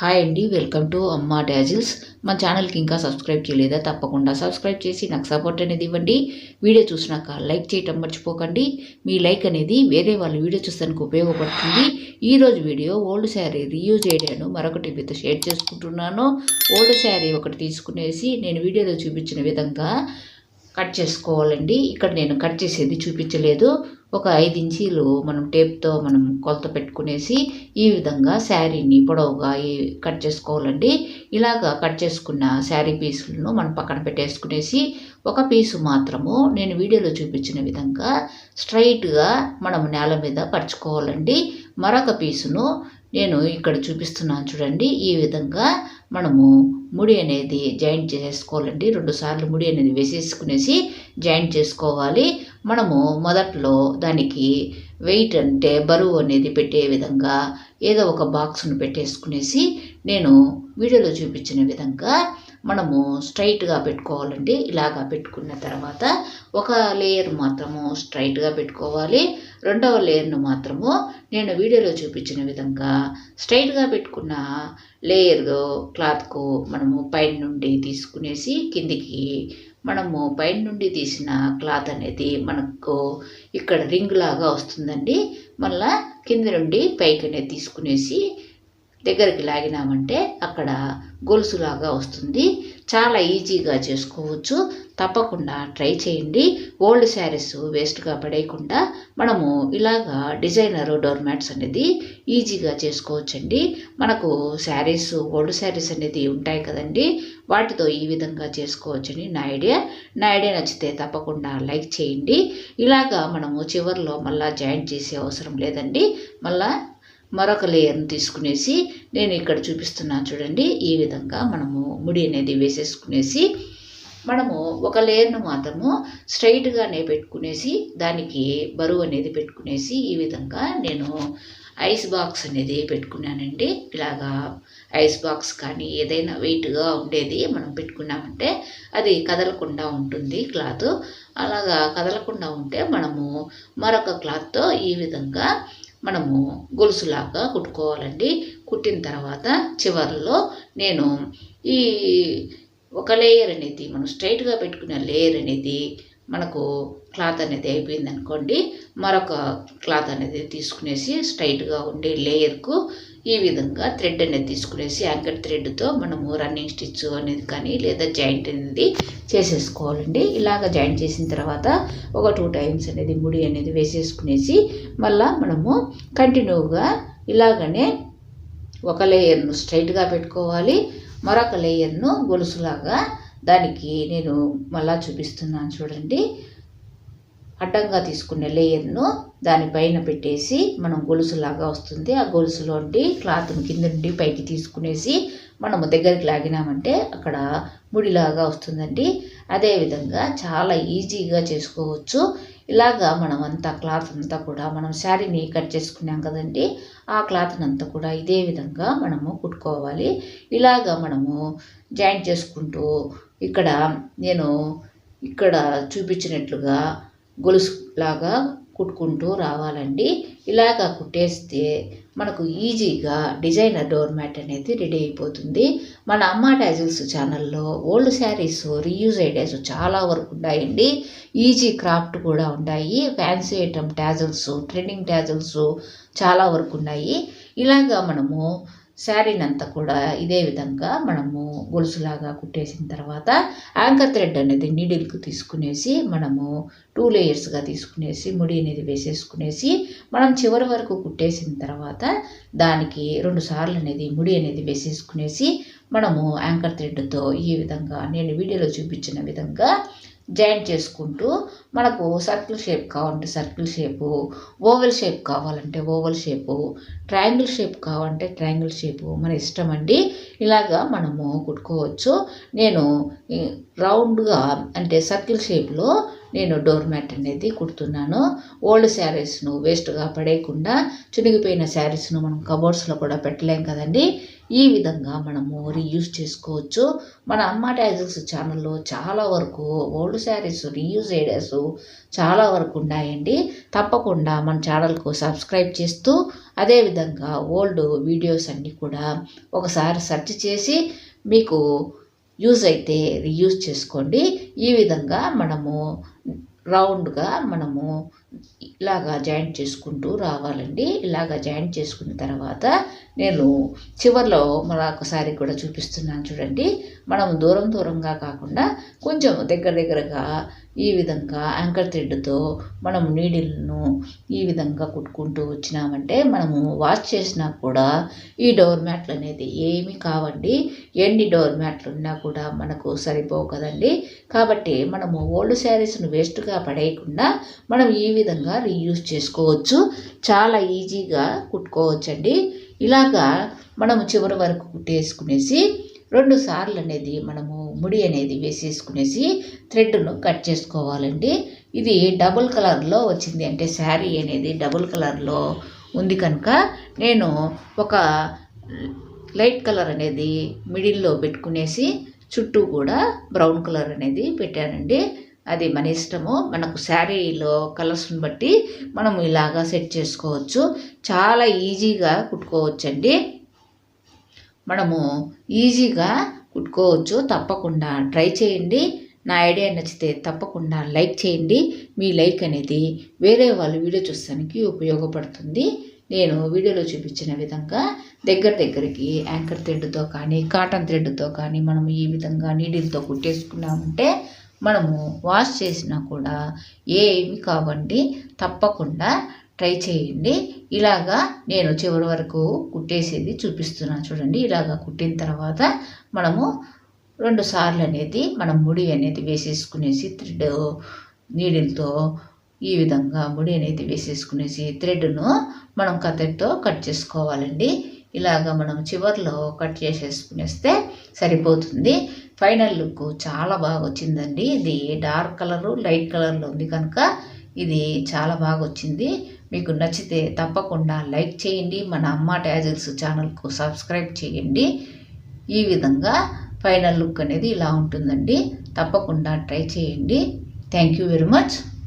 Hi అండి welcome to అమ్మా dazzles మా ఛానల్కి ఇంకా సబ్స్క్రైబ్ చేయలేదా? తప్పకుండా సబ్స్క్రైబ్ చేసి నాకు సపోర్ట్ అనేది ఇవ్వండి. వీడియో చూసినాక లైక్ చేయటం మర్చిపోకండి. మీ లైక్ అనేది వేరే వాళ్ళ వీడియో చూస్తానికి ఉపయోగపడుతుంది. ఈరోజు వీడియో ఓల్డ్ శారీ రీయూజ్ ఐడియాను మరొకటి మీతో షేర్ చేసుకుంటున్నాను. ఓల్డ్ శారీ ఒకటి తీసుకునేసి నేను వీడియోలో చూపించిన విధంగా కట్ చేసుకోవాలండి. ఇక్కడ నేను కట్ చేసేది చూపించలేదు. ఒక ఐదు ఇంచీలు మనం టేప్తో మనం కొలత పెట్టుకునేసి ఈ విధంగా శారీని పొడవుగా కట్ చేసుకోవాలండి. ఇలాగా కట్ చేసుకున్న శారీ పీసులను మనం పక్కన పెట్టేసుకునేసి ఒక పీసు మాత్రము నేను వీడియోలో చూపించిన విధంగా స్ట్రైట్గా మనం నేల మీద పరుచుకోవాలండి. మరొక పీసును నేను ఇక్కడ చూపిస్తున్నాను చూడండి. ఈ విధంగా మనము ముడి అనేది జాయింట్ చేసుకోవాలండి. రెండు సార్లు ముడి అనేది వేసేసుకునేసి జాయింట్ చేసుకోవాలి. మనము మొదట్లో దానికి వెయిట్ అంటే బరువు అనేది పెట్టే విధంగా ఏదో ఒక బాక్స్ను పెట్టేసుకునేసి నేను వీడియోలో చూపించిన విధంగా మనము స్ట్రైట్గా పెట్టుకోవాలండి ఇలాగా పెట్టుకున్న తర్వాత ఒక లేయర్ మాత్రము స్ట్రైట్గా పెట్టుకోవాలి. రెండవ లేయర్ను మాత్రము నేను వీడియోలో చూపించిన విధంగా స్ట్రైట్గా పెట్టుకున్న లేయర్ క్లాత్కు మనము పైన నుండి తీసుకునేసి కిందికి మనము పైన నుండి తీసిన క్లాత్ అనేది మనకు ఇక్కడ రింగ్ లాగా వస్తుందండి. మళ్ళా కింద నుండి పైకి అనేది తీసుకునేసి దగ్గరికి లాగినామంటే అక్కడ గొలుసులాగా వస్తుంది. చాలా ఈజీగా చేసుకోవచ్చు. తప్పకుండా ట్రై చేయండి. ఓల్డ్ శారీస్ వేస్ట్గా పడేయకుండా మనము ఇలాగా డిజైనర్ డోర్ మ్యాట్స్ అనేది ఈజీగా చేసుకోవచ్చండి. మనకు శారీస్ ఓల్డ్ శారీస్ అనేది ఉంటాయి కదండి. వాటితో ఈ విధంగా చేసుకోవచ్చని నా ఐడియా. నా ఐడియా నచ్చితే తప్పకుండా లైక్ చేయండి. ఇలాగా మనము చివర్లో మళ్ళీ జాయింట్ చేసే అవసరం లేదండి. మళ్ళీ మరొక లేయర్ని తీసుకునేసి నేను ఇక్కడ చూపిస్తున్నాను చూడండి. ఈ విధంగా మనము ముడి అనేది వేసేసుకునేసి మనము ఒక లేయర్ను మాత్రము స్ట్రైట్గానే పెట్టుకునేసి దానికి బరువు అనేది పెట్టుకునేసి ఈ విధంగా నేను ఐస్ బాక్స్ అనేది పెట్టుకున్నానండి. ఇలాగా ఐస్ బాక్స్ కానీ ఏదైనా వెయిట్గా ఉండేది మనం పెట్టుకున్నామంటే అది కదలకుండా ఉంటుంది క్లాత్. అలాగా కదలకుండా ఉంటే మనము మరొక క్లాత్తో ఈ విధంగా మనము గొలుసులాగా కుట్టుకోవాలండి. కుట్టిన తర్వాత చివర్లో నేను ఈ ఒక లేయర్ అనేది మనం స్ట్రైట్గా పెట్టుకున్న లేయర్ అనేది మనకు క్లాత్ అనేది అయిపోయింది అనుకోండి మరొక క్లాత్ అనేది తీసుకునేసి స్ట్రైట్గా ఉండే లేయర్కు ఈ విధంగా థ్రెడ్ అనేది తీసుకునేసి యాంకర్ థ్రెడ్తో మనము రన్నింగ్ స్టిచ్ అనేది కానీ లేదా జాయింట్ అనేది చేసేసుకోవాలండి. ఇలాగ జాయింట్ చేసిన తర్వాత ఒక టూ టైమ్స్ అనేది ముడి అనేది వేసేసుకునేసి మళ్ళా మనము కంటిన్యూగా ఇలాగనే ఒక లేయర్ను స్ట్రైట్గా పెట్టుకోవాలి. మరొక లేయర్ను గొలుసులాగా దానికి నేను మళ్ళా చూపిస్తున్నాను చూడండి. అడ్డంగా తీసుకునే లేయర్ను దానిపైన పెట్టేసి మనం గొలుసులాగా వస్తుంది. ఆ గొలుసులోంటి క్లాత్ను కింద నుండి పైకి తీసుకునేసి మనము దగ్గరికి లాగినామంటే అక్కడ ముడిలాగా వస్తుందండి. అదేవిధంగా చాలా ఈజీగా చేసుకోవచ్చు. ఇలాగా మనం అంతా క్లాత్ అంతా కూడా మనం శారీని కట్ చేసుకున్నాం కదండి. ఆ క్లాత్ని అంతా కూడా ఇదే విధంగా మనము కుట్టుకోవాలి. ఇలాగా మనము జాయింట్ చేసుకుంటూ ఇక్కడ నేను ఇక్కడ చూపించినట్లుగా గొలుసులాగా కుట్టుకుంటూ రావాలండి. ఇలాగా కుట్టేస్తే మనకు ఈజీగా డిజైనర్ డోర్ మ్యాట్ అనేది రెడీ అయిపోతుంది. మన అమ్మ డాజిల్స్ ఛానల్లో ఓల్డ్ శారీస్ రీయూజ్ ఐడియాస్ చాలా వరకు ఉన్నాయండి. ఈజీ క్రాఫ్ట్ కూడా ఉన్నాయి. Fancy item tassels trending tassels చాలా వరకు ఉన్నాయి. ఇలాగా మనము శారీనంతా కూడా ఇదే విధంగా మనము గొలుసులాగా కుట్టేసిన తర్వాత యాంకర్ థ్రెడ్ అనేది నీడిల్కి తీసుకునేసి మనము టూ లేయర్స్గా తీసుకునేసి ముడి అనేది వేసేసుకునేసి మనం చివరి వరకు కుట్టేసిన తర్వాత దానికి రెండు సార్లు అనేది ముడి అనేది వేసేసుకునేసి మనము యాంకర్ థ్రెడ్తో ఈ విధంగా నేను వీడియోలో చూపించిన విధంగా జాయింట్ చేసుకుంటూ మనకు సర్కిల్ షేప్ కావాలంటే సర్కిల్ షేపు ఓవెల్ షేప్ కావాలంటే ఓవెల్ షేపు ట్రయాంగిల్ షేప్ కావాలంటే ట్రయాంగిల్ షేపు మన ఇష్టం అండి. ఇలాగా మనము కుట్టుకోవచ్చు. నేను రౌండ్గా అంటే సర్కిల్ షేప్లో నేను డోర్ మ్యాట్ అనేది కుడుతున్నాను. ఓల్డ్ శారీస్ను వేస్ట్గా పడేయకుండా చినిగిపోయిన శారీస్ను మనం కబోర్డ్స్లో కూడా పెట్టలేం కదండి. ఈ విధంగా మనము రీయూజ్ చేసుకోవచ్చు. మన అమ్మ ట్యాజల్స్ ఛానల్లో చాలా వరకు ఓల్డ్ శారీస్ రీయూజ్ ఐడియాస్ చాలా వరకు ఉన్నాయండి. తప్పకుండా మన ఛానల్కు సబ్స్క్రైబ్ చేస్తూ అదేవిధంగా ఓల్డ్ వీడియోస్ అన్నీ కూడా ఒకసారి సెర్చ్ చేసి మీకు యూజ్ అయితే రీయూజ్ చేసుకోండి. ఈ విధంగా మనము రౌండ్గా మనము ఇలాగా జాయింట్ చేసుకుంటూ రావాలండి. ఇలాగా జాయింట్ చేసుకున్న తర్వాత నేను చివర్లో మరొకసారి కూడా చూపిస్తున్నాను చూడండి. మనం దూరం దూరంగా కాకుండా కొంచెం దగ్గర దగ్గరగా ఈ విధంగా యాంకర్ థ్రెడ్తో మనం నీడిల్ను ఈ విధంగా కుట్టుకుంటూ వచ్చినామంటే మనము వాష్ చేసినా కూడా ఈ డోర్ మ్యాట్లు అనేది ఏమి కావండి. ఎన్ని డోర్ మ్యాట్లు ఉన్నా కూడా మనకు సరిపోవు కదండి. కాబట్టి మనము ఓల్డ్ శారీస్ను వేస్ట్గా పడేయకుండా మనం ఈ విధంగా రీయూజ్ చేసుకోవచ్చు. చాలా ఈజీగా కుట్టుకోవచ్చండి. ఇలాగా మనము చివరి వరకు కుట్టేసుకునేసి రెండు సార్లు అనేది మనము ముడి అనేది వేసేసుకునేసి థ్రెడ్ను కట్ చేసుకోవాలండి. ఇది డబుల్ కలర్లో వచ్చింది అంటే శారీ అనేది డబుల్ కలర్లో ఉంది కనుక నేను ఒక లైట్ కలర్ అనేది మిడిల్లో పెట్టుకునేసి చుట్టూ కూడా బ్రౌన్ కలర్ అనేది పెట్టానండి. అది మన ఇష్టము. మనకు శారీలో కలర్స్ని బట్టి మనం ఇలాగా సెట్ చేసుకోవచ్చు. చాలా ఈజీగా కుట్టుకోవచ్చండి. మనము ఈజీగా కుట్టుకోవచ్చు. తప్పకుండా ట్రై చేయండి. నా ఐడియా నచ్చితే తప్పకుండా లైక్ చేయండి. మీ లైక్ అనేది వేరే వాళ్ళు వీడియో చూస్తానికి ఉపయోగపడుతుంది. నేను వీడియోలో చూపించిన విధంగా దగ్గర దగ్గరికి యాంకర్ థ్రెడ్తో కానీ కాటన్ థ్రెడ్తో కానీ మనం ఈ విధంగా నీడిల్తో కుట్టేసుకున్నామంటే మనము వాష్ చేసినా కూడా ఏమి కావండి. తప్పకుండా ట్రై చేయండి. ఇలాగా నేను చివరి వరకు కుట్టేసేది చూపిస్తున్నాను చూడండి. ఇలాగా కుట్టిన తర్వాత మనము రెండు సార్లు అనేది మనం ముడి అనేది వేసేసుకునేసి థ్రెడ్ నీడిల్తో ఈ విధంగా ముడి అనేది వేసేసుకునేసి థ్రెడ్ను మనం కత్తెరతో కట్ చేసుకోవాలండి. ఇలాగ మనం చివర్లో కట్ చేసేసుకునేస్తే సరిపోతుంది. ఫైనల్ లుక్ చాలా బాగా వచ్చిందండి. ఇది డార్క్ కలరు లైట్ కలర్లో ఉంది కనుక ఇది చాలా బాగా వచ్చింది. మీకు నచ్చితే తప్పకుండా లైక్ చేయండి. మన అమ్మ ట్యాజిల్స్ ఛానల్కు సబ్స్క్రైబ్ చేయండి. ఈ విధంగా ఫైనల్ లుక్ అనేది ఇలా ఉంటుందండి. తప్పకుండా ట్రై చేయండి. Thank you very much.